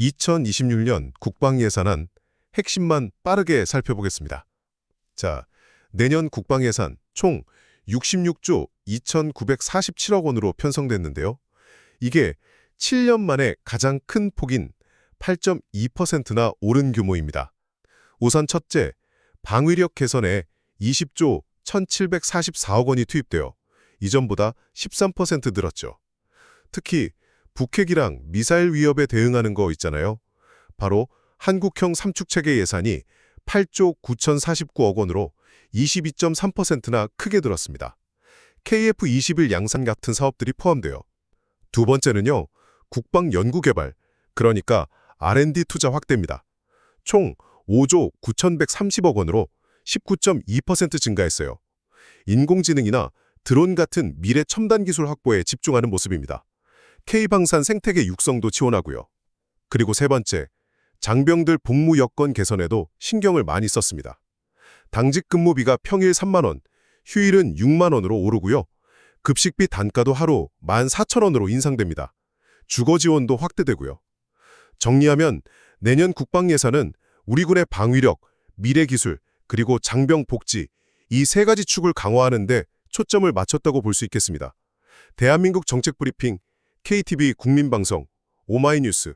2026년 국방예산안 핵심만 빠르게 살펴보겠습니다. 자, 내년 국방예산 총 66조 2,947억 원으로 편성됐는데요. 이게 7년 만에 가장 큰 폭인 8.2%나 오른 규모입니다. 우선 첫째, 방위력 개선에 20조 1,744억 원이 투입되어 이전보다 13% 늘었죠. 특히 북핵이랑 미사일 위협에 대응하는 거 있잖아요. 바로 한국형 삼축체계 예산이 8조 9,049억 원으로 22.3%나 크게 늘었습니다. KF-21 양산 같은 사업들이 포함돼요. 두 번째는요. 국방 연구개발, 그러니까 R&D 투자 확대입니다. 총 5조 9,130억 원으로 19.2% 증가했어요. 인공지능이나 드론 같은 미래 첨단 기술 확보에 집중하는 모습입니다. K방산 생태계 육성도 지원하고요. 그리고 세 번째, 장병들 복무 여건 개선에도 신경을 많이 썼습니다. 당직 근무비가 평일 3만 원, 휴일은 6만 원으로 오르고요. 급식비 단가도 하루 14,000원으로 인상됩니다. 주거 지원도 확대되고요. 정리하면 내년 국방 예산은 우리 군의 방위력, 미래 기술, 그리고 장병 복지 이 세 가지 축을 강화하는 데 초점을 맞췄다고 볼 수 있겠습니다. 대한민국 정책 브리핑 KTV 국민방송 오마이뉴스